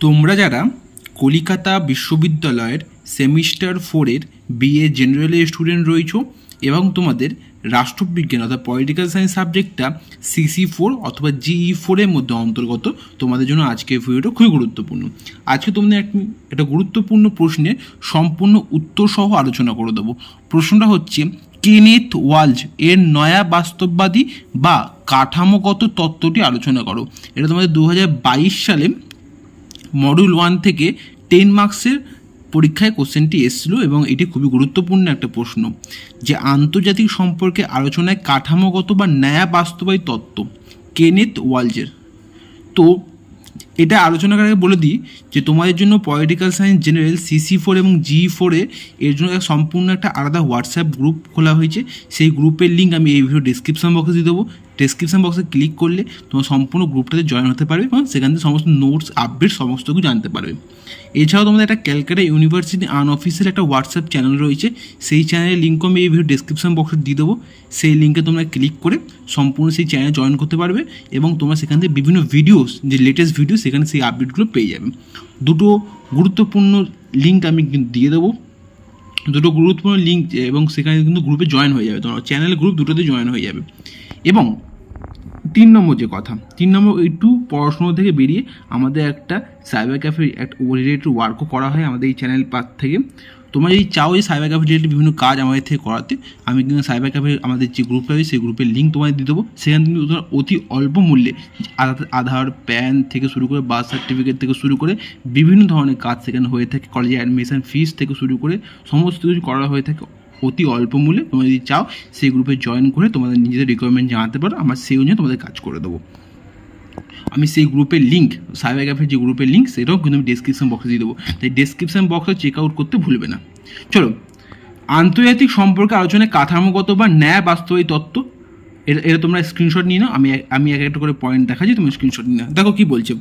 তোমরা যারা কলিকাতা বিশ্ববিদ্যালয়ের সেমিস্টার ফোরের বিএ জেনারেলের স্টুডেন্ট রয়েছো এবং তোমাদের রাষ্ট্রবিজ্ঞান অর্থাৎ পলিটিক্যাল সায়েন্স সাবজেক্টটা সিসি ফোর অথবা জিই ফোরের মধ্যে অন্তর্গত, তোমাদের জন্য আজকের ভিডিওটা খুবই গুরুত্বপূর্ণ। আজকে তোমাদের একটা গুরুত্বপূর্ণ প্রশ্নের সম্পূর্ণ উত্তর সহ আলোচনা করে দেবো। প্রশ্নটা হচ্ছে, কেনেথ ওয়ালজ এর নয়া বাস্তববাদী বা কাঠামোগত তত্ত্বটি আলোচনা করো। এটা তোমাদের দু হাজার বাইশ সালে মডিউল ওয়ান থেকে টেন মার্কসের পরীক্ষায় কোশ্চেনটি এসেছিল এবং এটি খুবই গুরুত্বপূর্ণ একটা প্রশ্ন, যে আন্তর্জাতিক সম্পর্কে আলোচনায় কাঠামোগত বা ন্যায় বাস্তবায়ী তত্ত্ব, কেনেথ ওয়ালজের। তো এটা আলোচনা করার আগে বলে দিই যে তোমাদের জন্য political science general CC four এবং জি ফোরে এর জন্য সম্পূর্ণ একটা আলাদা হোয়াটসঅ্যাপ গ্রুপ খোলা হয়েছে। সেই গ্রুপের লিঙ্ক আমি এই ভিডিও ডিসক্রিপশন বক্সে দিয়ে দেবো। ডিসক্রিপশন বক্সে ক্লিক করলে তোমার সম্পূর্ণ গ্রুপটাতে জয়েন হতে পারবে এবং সেখান থেকে সমস্ত নোটস আপডেট সমস্ত কিছু জানতে পারবে। এছাড়াও তোমাদের একটা ক্যালকাটা ইউনিভার্সিটি আনঅফিসিয়াল একটা হোয়াটসঅ্যাপ চ্যানেল রয়েছে। সেই চ্যানেলের লিঙ্কও আমি এই ভিডিও ডিসক্রিপশন বক্সে দিয়ে দেবো। সেই লিঙ্কে তোমরা ক্লিক করে সম্পূর্ণ সেই চ্যানেলে জয়েন করতে পারবে এবং তোমরা সেখান থেকে বিভিন্ন ভিডিওস যে লেটেস্ট ভিডিও সেখানে সেই আপডেটগুলো পেয়ে যাবেন দুটো গুরুত্বপূর্ণ লিঙ্ক আমি কিন্তু দিয়ে দেবো। দুটো গুরুত্বপূর্ণ লিঙ্ক এবং সেখানে কিন্তু গ্রুপে জয়েন হয়ে যাবে তোমার। চ্যানেল গ্রুপ দুটোতে জয়েন হয়ে যাবে। এবং তিন নম্বর যে কথা, তিন নম্বর একটু পড়াশুনো থেকে বেরিয়ে আমাদের একটা সাইবার ক্যাফে একটা রিলেটেড ওয়ার্কও করা হয় আমাদের এই চ্যানেল পার থেকে। তোমরা যদি চাও এই সাইবার ক্যাফে রিলেটেড বিভিন্ন কাজ আমাদের থেকে করাতে, আমি কিন্তু সাইবার ক্যাফে আমাদের যে গ্রুপটা আছে সেই গ্রুপের লিঙ্ক তোমাদের দিয়ে দেবো। সেখানে কিন্তু তোমরা অতি অল্প মূল্যে আধার প্যান থেকে শুরু করে বার্থ সার্টিফিকেট থেকে শুরু করে বিভিন্ন ধরনের কাজ সেখানে হয়ে থাকে কলেজে অ্যাডমিশন ফিস থেকে শুরু করে সমস্ত কিছু করা হয়ে থাকে অতি অল্প মূল্যে। তোমরা যদি চাও, সেই গ্রুপে জয়েন করে তোমাদের নিজেদের রিকোয়ারমেন্ট জানাতে পারো, আমরা সেই অনুযায়ী তোমাদের কাজ করে দেবো। আমি সেই গ্রুপের লিঙ্ক সাইবার ক্যাফের যে গ্রুপের লিঙ্ক সেটাও কিন্তু আমি ডিসক্রিপশন বক্সে দিয়ে দেবো। তাই ডিসক্রিপশন বক্সে চেক আউট করতে ভুলবে না। চলো, আন্তর্জাতিক সম্পর্কে আলোচনায় কাঠামোগত বা ন্যায় বাস্তবায়ী তত্ত্ব এটা তোমরা স্ক্রিনশট নিয়ে নাও, আমি আমি এক একটা করে পয়েন্ট দেখাচ্ছি, তুমি স্ক্রিনশট নিয়ে নাও। দেখো কি বলছে,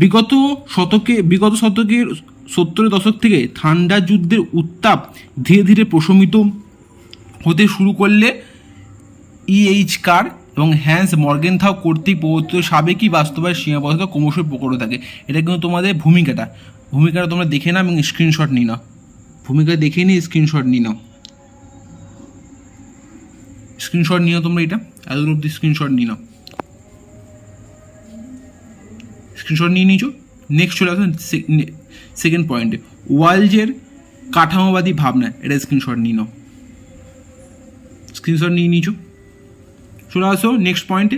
বিগত শতকে, বিগত শতকের সত্তরের দশক থেকে ঠান্ডা যুদ্ধের উত্তাপ ধীরে ধীরে প্রশমিত হতে শুরু করলে ইএইচ কার এবং হ্যান্স মর্গেনথাও কর্তৃক প্রবর্তিত সাবেকই বাস্তবায়ন সীমাবদ্ধতা ক্রমশ প্রকট থাকে। এটা কিন্তু তোমাদের ভূমিকাটা। ভূমিকাটা তোমরা দেখে নাও এবং স্ক্রিনশট নিয়ে নাও। ভূমিকা দেখে নিয়ে স্ক্রিনশট নিয়ে নাও। স্ক্রিনশট নিও তোমরা এটা। এত অব্দি স্ক্রিনশট নিয়ে নাও। স্ক্রিনশট নিয়ে নিয়েছো। নেক্সট চলে আসুন সেকেন্ড পয়েন্টে ওয়ালজের কাঠামোবাদী ভাবনা, এটা স্ক্রিনশট নিয়ে নাও। স্ক্রিনশট নিয়ে নিয়েছো। চলে আসো নেক্সট পয়েন্টে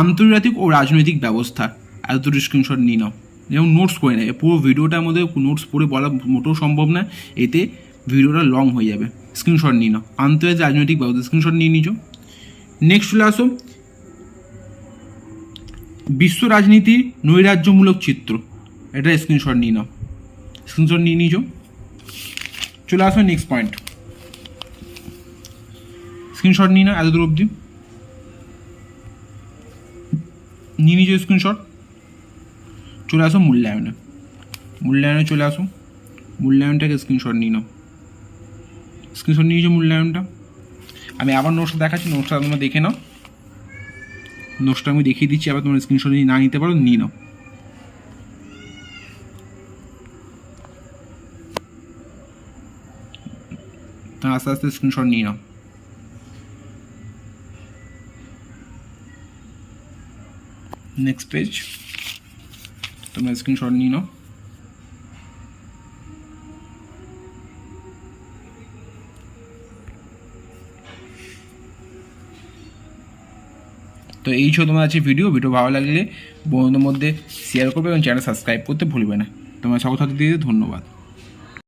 আন্তর্জাতিক ও রাজনৈতিক ব্যবস্থা। এত স্ক্রিনশট নিয়ে নাও। যেমন নোটস করে নেয়, পুরো ভিডিওটার মধ্যে নোটস পড়ে বলা মোটেও সম্ভব না, এতে ভিডিওটা লং হয়ে যাবে। স্ক্রিনশট নিয়ে নাও। আন্তর্জাতিক রাজনৈতিক ব্যবস্থা স্ক্রিনশট নিয়ে নিছো নেক্সট চলে আসো। বিশ্ব রাজনীতির নৈরাজ্যমূলক চিত্র। এটা স্ক্রিনশট নিয়ে নাও। স্ক্রিনশট নিয়ে নিছো চলে আসো নেক্সট পয়েন্ট স্ক্রিনশট নিয়ে নাও এত দূর অবধি। নিয়ে নিয়েছো স্ক্রিনশট চলে আসো মূল্যায়নে। মূল্যায়নে চলে আসো। মূল্যায়নটাকে স্ক্রিনশট নিয়ে নাও। স্ক্রিনশট নিয়ে নিয়েছো মূল্যায়নটা। আমি আবার নোটসটা দেখাচ্ছি নোটসটা তোমরা দেখে নাও। নোটসটা আমি দেখিয়ে দিচ্ছি, আবার তোমরা স্ক্রিনশট নিয়ে না নিতে পারো, নিয়ে নাও। আস্তে আস্তে স্ক্রিনশট নিয়ে নাও। নেক্সট পেজ তোমরা স্ক্রিনশট নিয়ে নাও। তো এই ছিল তোমার আছে ভিডিও ভিডিও ভালো লাগলে বন্ধুদের মধ্যে শেয়ার করবে এবং চ্যানেল সাবস্ক্রাইব করতে ভুলবে না। তোমার সকল সাথে দিয়ে ধন্যবাদ।